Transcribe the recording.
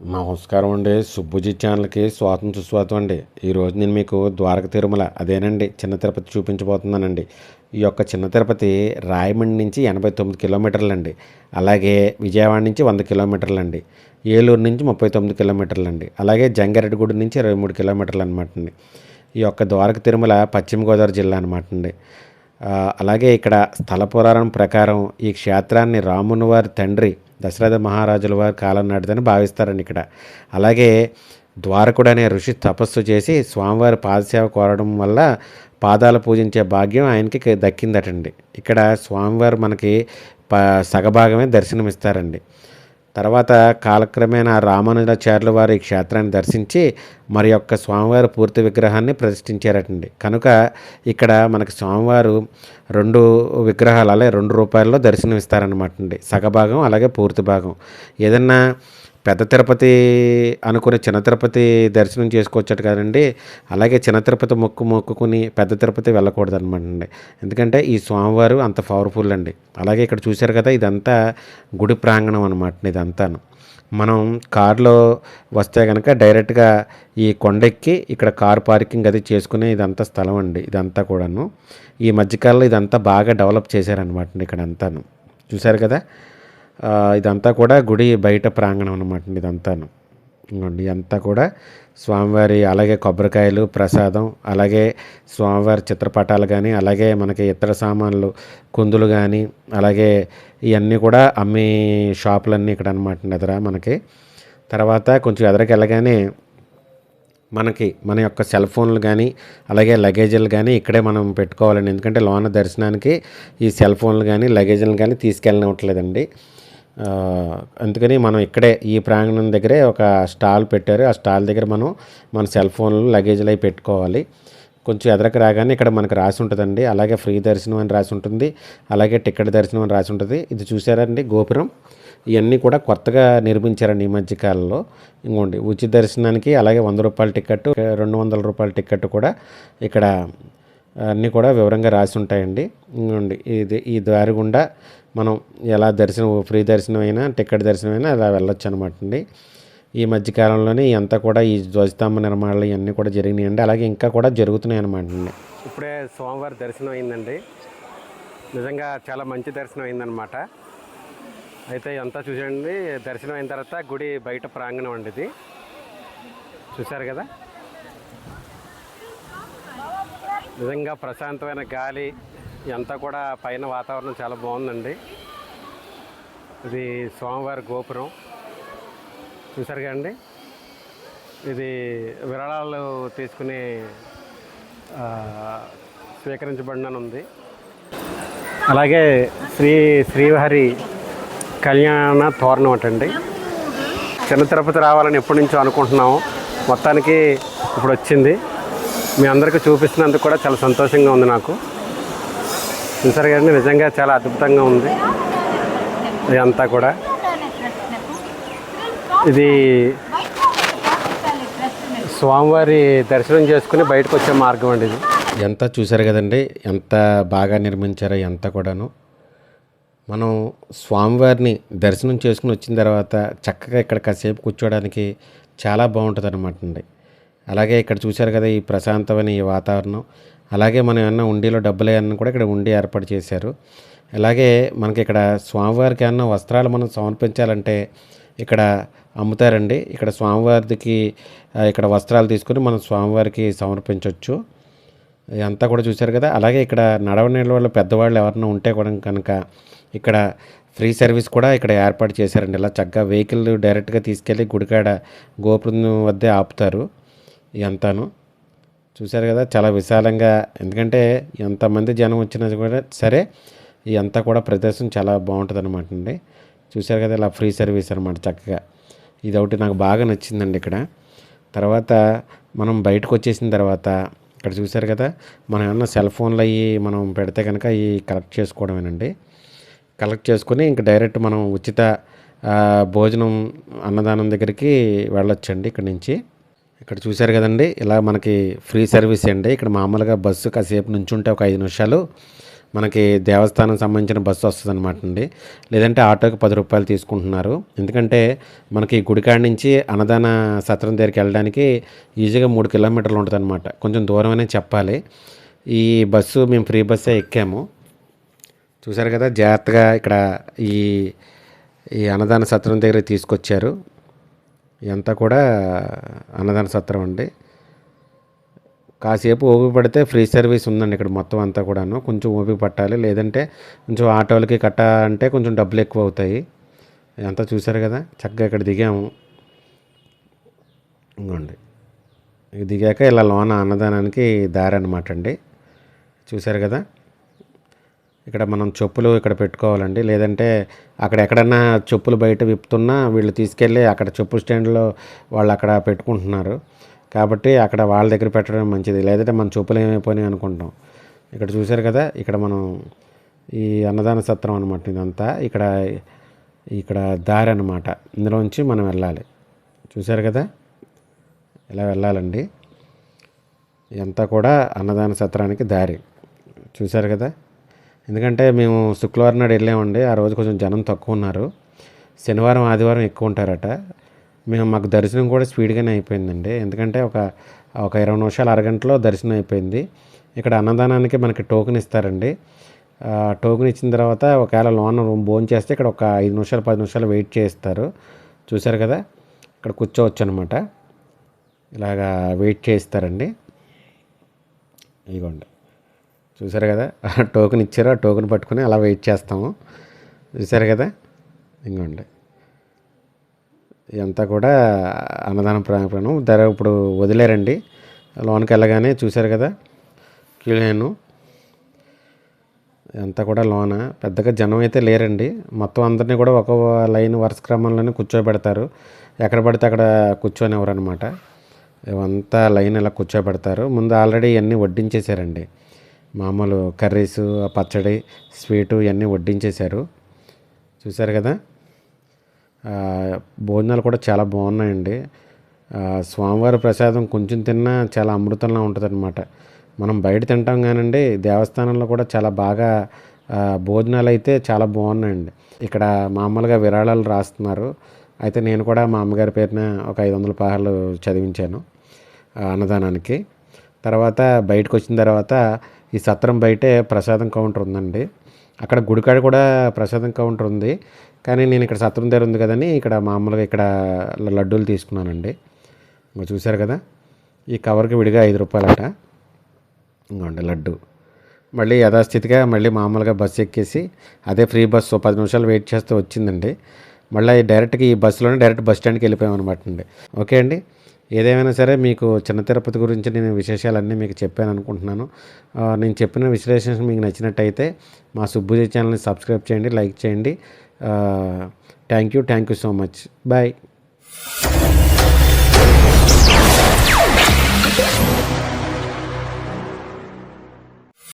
నమస్కారం అండి. సుబ్బుజీ ఛానల్కి స్వాతం సుస్వాతం అండి. ఈరోజు నేను మీకు ద్వారక తిరుమల అదేనండి చిన్న తిరుపతి చూపించబోతున్నానండి. ఈ యొక్క చిన్న తిరుపతి రాయమండ్రి నుంచి ఎనభై తొమ్మిది కిలోమీటర్లు అండి అలాగే విజయవాడ నుంచి వంద కిలోమీటర్లు అండి ఏలూరు నుంచి ముప్పై తొమ్మిది కిలోమీటర్లు అండి అలాగే జంగారెడ్డిగూడి నుంచి ఇరవై మూడు కిలోమీటర్లు అనమాట అండి ఈ యొక్క ద్వారక తిరుమల పశ్చిమ గోదావరి జిల్లా అనమాట అండి అలాగే ఇక్కడ స్థల పురాణం ప్రకారం ఈ క్షేత్రాన్ని రాముని వారి తండ్రి దశరథ మహారాజుల వారి కాలం నాటిదని భావిస్తారండి ఇక్కడ. అలాగే ద్వారకుడు అనే ఋషి తపస్సు చేసి స్వామివారి పాదసేవ కోరడం వల్ల పాదాలు పూజించే భాగ్యం ఆయనకి దక్కిందటండి. ఇక్కడ స్వామివారు మనకి ప సగభాగమే దర్శనమిస్తారండి. తర్వాత కాలక్రమేణా రామానుజాచార్యుల వారు ఈ క్షేత్రాన్ని దర్శించి మరి యొక్క స్వామివారి పూర్తి విగ్రహాన్ని ప్రతిష్ఠించారటండి. కనుక ఇక్కడ మనకి స్వామివారు రెండు విగ్రహాలు అలాగే రెండు రూపాయల్లో దర్శనమిస్తారనమాట అండి సగభాగం అలాగే పూర్తి భాగం. ఏదన్నా పెద్ద తిరుపతి అనుకుని చిన్న తిరుపతి దర్శనం చేసుకోవచ్చట కదండి. అలాగే చిన్న తిరుపతి మొక్కు మొక్కుకుని పెద్ద తిరుపతి వెళ్ళకూడదు అనమాట అండి ఎందుకంటే ఈ స్వామివారు అంత పవర్ఫుల్ అండి. అలాగే ఇక్కడ చూశారు కదా ఇదంతా గుడి ప్రాంగణం అనమాట ఇదంతాను. మనం కారులో వస్తే కనుక డైరెక్ట్గా ఈ కొండెక్కి ఇక్కడ కార్ పార్కింగ్ అది చేసుకునే ఇదంతా స్థలం అండి ఇదంతా కూడాను. ఈ మధ్యకాలంలో ఇదంతా బాగా డెవలప్ చేశారనమాట ఇక్కడ అంతాను చూశారు కదా? ఇదంతా కూడా గుడి బయట ప్రాంగణం అనమాట ఇదంతాను. ఇంకోండి ఇదంతా కూడా స్వామివారి అలాగే కొబ్బరికాయలు ప్రసాదం అలాగే స్వామివారి చిత్రపటాలు కానీ అలాగే మనకి ఇతర సామాన్లు కుందులు కానీ అలాగే ఇవన్నీ కూడా అమ్మే షాపులన్నీ ఇక్కడ అనమాట ఎదుర మనకి. తర్వాత కొంచెం ఎదరికి వెళ్ళగానే మనకి మన యొక్క సెల్ ఫోన్లు కానీ అలాగే లగేజీలు కానీ ఇక్కడే మనం పెట్టుకోవాలండి. ఎందుకంటే లోన దర్శనానికి ఈ సెల్ ఫోన్లు కానీ లగేజీలు కానీ తీసుకెళ్ళనివ్వట్లేదండి అందుకని మనం ఇక్కడే ఈ ప్రాంగణం దగ్గరే ఒక స్టాల్ పెట్టారు. ఆ స్టాల్ దగ్గర మనం మన సెల్ ఫోన్లు లగేజీలు అవి పెట్టుకోవాలి. కొంచెం ఎదరకు రాగానే ఇక్కడ మనకు రాసి ఉంటుందండి. అలాగే ఫ్రీ దర్శనం అని రాసి ఉంటుంది. అలాగే టికెట్ దర్శనం అని రాసి ఉంటుంది. ఇది చూసారండి గోపురం. ఇవన్నీ కూడా కొత్తగా నిర్మించారండి ఈ మధ్యకాలంలో ఇంకోండి ఉచిత దర్శనానికి అలాగే వంద రూపాయల టికెట్ రెండు వందల రూపాయల టికెట్ కూడా ఇక్కడ అన్నీ కూడా వివరంగా రాసి ఉంటాయండి ఇది ఈ దారి గుండా మనం ఎలా దర్శనం ఫ్రీ దర్శనం అయినా టికెట్ దర్శనం అయినా అలా వెళ్ళొచ్చు అనమాట అండి ఈ మధ్యకాలంలోనే అంతా కూడా ఈ ధ్వజస్తంభ నిర్మాణాలు ఇవన్నీ కూడా జరిగినాయండి. అలాగే ఇంకా కూడా జరుగుతున్నాయి అనమాట అండి ఇప్పుడే సోమవారం దర్శనం అయిందండి నిజంగా చాలా మంచి దర్శనం అయిందనమాట అయితే అంతా చూసండి దర్శనం అయిన తర్వాత గుడి బయట ప్రాంగణం అండి ఇది. చూశారు కదా? నిజంగా ప్రశాంతమైన గాలి ఇదంతా కూడా పైన వాతావరణం చాలా బాగుందండి. ఇది స్వామివారి గోపురం. చూసారుగా అండి ఇది విరాళాలు తీసుకునే ఆ, స్వీకరించబడినని ఉంది అలాగే శ్రీ శ్రీహరి కళ్యాణ తోరణం అటండి చిన్న తిరుపతి రావాలని ఎప్పటి నుంచో అనుకుంటున్నాము. మొత్తానికి ఇప్పుడు వచ్చింది మీ అందరికీ చూపిస్తున్నందుకు కూడా చాలా సంతోషంగా ఉంది నాకు. చూసారు గారిని నిజంగా చాలా అద్భుతంగా ఉంది. ఇదంతా కూడా. ఇది స్వామివారి దర్శనం చేసుకుని బయటకు వచ్చే మార్గం అండి ఇది. ఎంత చూశారు కదండి? ఎంత బాగా నిర్మించారో ఎంత కూడాను. మనం స్వామివారిని దర్శనం చేసుకుని వచ్చిన తర్వాత చక్కగా ఇక్కడ కాసేపు కూర్చోవడానికి చాలా బాగుంటుంది అనమాట అండి. అలాగే ఇక్కడ చూశారు కదా ఈ ప్రశాంతమైన ఈ వాతావరణం. అలాగే మనం ఏమన్నా ఉండిలో డబ్బులు ఏమన్నా కూడా ఇక్కడ ఉండి ఏర్పాటు చేశారు. అలాగే మనకి ఇక్కడ స్వామివారికి ఏమన్నా వస్త్రాలు మనం సమర్పించాలంటే ఇక్కడ అమ్ముతారండి. ఇక్కడ స్వామివారికి ఇక్కడ వస్త్రాలు తీసుకుని మనం స్వామివారికి సమర్పించవచ్చు అంతా కూడా చూశారు కదా. అలాగే ఇక్కడ నడవని వాళ్ళు పెద్దవాళ్ళు ఎవరైనా ఉంటే కూడా కనుక ఇక్కడ ఫ్రీ సర్వీస్ కూడా ఇక్కడ ఏర్పాటు చేశారండి. ఇలా చక్కగా వెహికల్ డైరెక్ట్గా తీసుకెళ్ళి గుడికాడ గోపురం వద్దే ఆపుతారు. ఇదంతాను చూశారు కదా చాలా విశాలంగా. ఎందుకంటే ఎంతమంది జనం వచ్చినా కూడా సరే ఇదంతా కూడా ప్రదేశం చాలా బాగుంటుంది అనమాట అండి. చూశారు కదా ఇలా ఫ్రీ సర్వీస్ అనమాట చక్కగా. ఇది ఒకటి నాకు బాగా నచ్చిందండి ఇక్కడ. తర్వాత మనం బయటకు వచ్చేసిన తర్వాత ఇక్కడ చూశారు కదా మనం ఏమన్నా సెల్ ఫోన్లు అవి మనం పెడితే కనుక అవి కలెక్ట్ చేసుకోవడమేనండి. కలెక్ట్ చేసుకుని ఇంక డైరెక్ట్ మనం ఉచిత భోజనం అన్నదానం దగ్గరికి వెళ్ళొచ్చండి ఇక్కడ నుంచి. ఇక్కడ చూశారు కదండి ఇలా మనకి ఫ్రీ సర్వీస్ అండి. ఇక్కడ మామూలుగా బస్సు కాసేపు నుంచుంటే ఒక ఐదు నిమిషాలు మనకి దేవస్థానం సంబంధించిన బస్సు వస్తుంది అనమాట అండి. లేదంటే ఆటోకి పది రూపాయలు తీసుకుంటున్నారు. ఎందుకంటే మనకి గుడికాడ నుంచి అన్నదాన సత్రం దగ్గరికి వెళ్ళడానికి ఈజీగా మూడు కిలోమీటర్లు ఉంటుంది అనమాట కొంచెం దూరమనే చెప్పాలి. ఈ బస్సు మేము ఫ్రీ బస్సే ఎక్కాము. చూసారు కదా జాగ్రత్తగా ఇక్కడ ఈ ఈ అన్నదాన సత్రం దగ్గర తీసుకొచ్చారు. ఇదంతా కూడా అన్నదాన సత్రం అండి. కాసేపు ఓపిక పడితే ఫ్రీ సర్వీస్ ఉందండి ఇక్కడ మొత్తం అంతా కూడాను. కొంచెం ఓపిక పట్టాలి. లేదంటే కొంచెం ఆటోలకి కట్టా అంటే కొంచెం డబ్బులు ఎక్కువ అవుతాయి. ఇదంతా చూసారు కదా? చక్కగా ఇక్కడ దిగాము. ఇంకోండి. ఇది దిగాక ఇలా లోన అన్నదానానికి దారి అనమాట అండి. చూసారు కదా? ఇక్కడ మనం చెప్పులు ఇక్కడ పెట్టుకోవాలండి. లేదంటే అక్కడ ఎక్కడన్నా చెప్పులు బయట విప్పుతున్నా వీళ్ళు తీసుకెళ్ళి అక్కడ చెప్పుల స్టాండ్లో వాళ్ళు అక్కడ పెట్టుకుంటున్నారు. కాబట్టి అక్కడ వాళ్ళ దగ్గర పెట్టడం మంచిది. లేదంటే మన చెప్పులు ఏమైపోయినాయి అనుకుంటాం. ఇక్కడ చూశారు కదా ఇక్కడ మనం ఈ అన్నదాన సత్రం అనమాట ఇదంతా. ఇక్కడ ఇక్కడ దారి అనమాట ఇందులోంచి మనం వెళ్ళాలి. చూశారు కదా? ఇలా వెళ్ళాలండి. ఇదంతా కూడా అన్నదాన సత్రానికి దారి. చూశారు కదా? ఎందుకంటే మేము శుక్రవారం నాడు వెళ్ళామండి. ఆ రోజు కొంచెం జనం తక్కువ ఉన్నారు. శనివారం ఆదివారం ఎక్కువ ఉంటారట. మేము మాకు దర్శనం కూడా స్పీడ్గానే అయిపోయిందండి. ఎందుకంటే ఒక ఒక ఇరవై నిమిషాలు అరగంటలో దర్శనం అయిపోయింది. ఇక్కడ అన్నదానానికి మనకి టోకెన్ ఇస్తారండి. టోకెన్ ఇచ్చిన తర్వాత ఒకవేళ లోన్ రూమ్ భోజనం చేస్తే ఇక్కడ ఒక ఐదు నిమిషాలు పది నిమిషాలు వెయిట్ చేస్తారు. చూశారు కదా? ఇక్కడ కూర్చోవచ్చు అనమాట ఇలాగా వెయిట్ చేస్తారండి. ఇదిగోండి. చూసారు కదా? టోకెన్ ఇచ్చారు ఆ టోకెన్ పట్టుకొని అలా వెయిట్ చేస్తాము. చూసారు కదా? ఇంకోండి. ఇదంతా కూడా అన్నదాన ప్రాణం ధర ఇప్పుడు వదిలేరండి. లోనికి వెళ్ళగానే చూశారు కదా? క్యూలేను అంతా కూడా లోన. పెద్దగా జనం అయితే లేరండి. మొత్తం అందరినీ కూడా ఒక లైన్ వరుస క్రమంలోనే కూర్చోబెడతారు. ఎక్కడ పడితే అక్కడ కూర్చొనివ్వరు అనమాట ఇవంతా లైన్ ఇలా కూర్చోబెడతారు. ముందు ఆల్రెడీ ఇవన్నీ వడ్డించేశారండి. మామూలు కర్రీస్ పచ్చడి స్వీటు ఇవన్నీ వడ్డించేశారు. చూశారు కదా? భోజనాలు కూడా చాలా బాగున్నాయండి. స్వామివారి ప్రసాదం కొంచెం తిన్నా చాలా అమృతంలా ఉంటుంది అనమాట మనం బయట తింటాం కానండి దేవస్థానంలో కూడా చాలా బాగా భోజనాలు అయితే చాలా బాగున్నాయండి. ఇక్కడ మామూలుగా విరాళాలు రాస్తున్నారు. అయితే నేను కూడా మా అమ్మగారి పేరున ఒక ఐదు వందల పాహాలు చదివించాను అన్నదానానికి. తర్వాత బయటకు వచ్చిన తర్వాత ఈ సత్రం బయటే ప్రసాదం కౌంటర్ ఉందండి. అక్కడ గుడికాడ కూడా ప్రసాదం కౌంటర్ ఉంది. కానీ నేను ఇక్కడ సత్రం దగ్గర ఉంది కదని ఇక్కడ మామూలుగా ఇక్కడ లడ్డూలు తీసుకున్నానండి. ఇంకా చూశారు కదా? ఈ కవర్కి విడిగా ఐదు రూపాయలట. ఇంకోండి లడ్డు. మళ్ళీ యథాస్థితిగా మళ్ళీ మామూలుగా బస్సు ఎక్కేసి అదే ఫ్రీ బస్సు పది నిమిషాలు వెయిట్ చేస్తే వచ్చిందండి. మళ్ళీ డైరెక్ట్గా ఈ బస్సులోనే డైరెక్ట్ బస్ స్టాండ్కి వెళ్ళిపోయాం అనమాట అండి. ఓకే అండి? ఏదేమైనా సరే మీకు చిన్న తిరుపతి గురించి నేను విశేషాలన్నీ మీకు చెప్పాను అనుకుంటున్నాను. నేను చెప్పిన విశ్లేషణ మీకు నచ్చినట్టయితే మా సుబ్బుజీ ఛానల్ని సబ్స్క్రైబ్ చేయండి లైక్ చేయండి. Thank you thank you so much. Bye.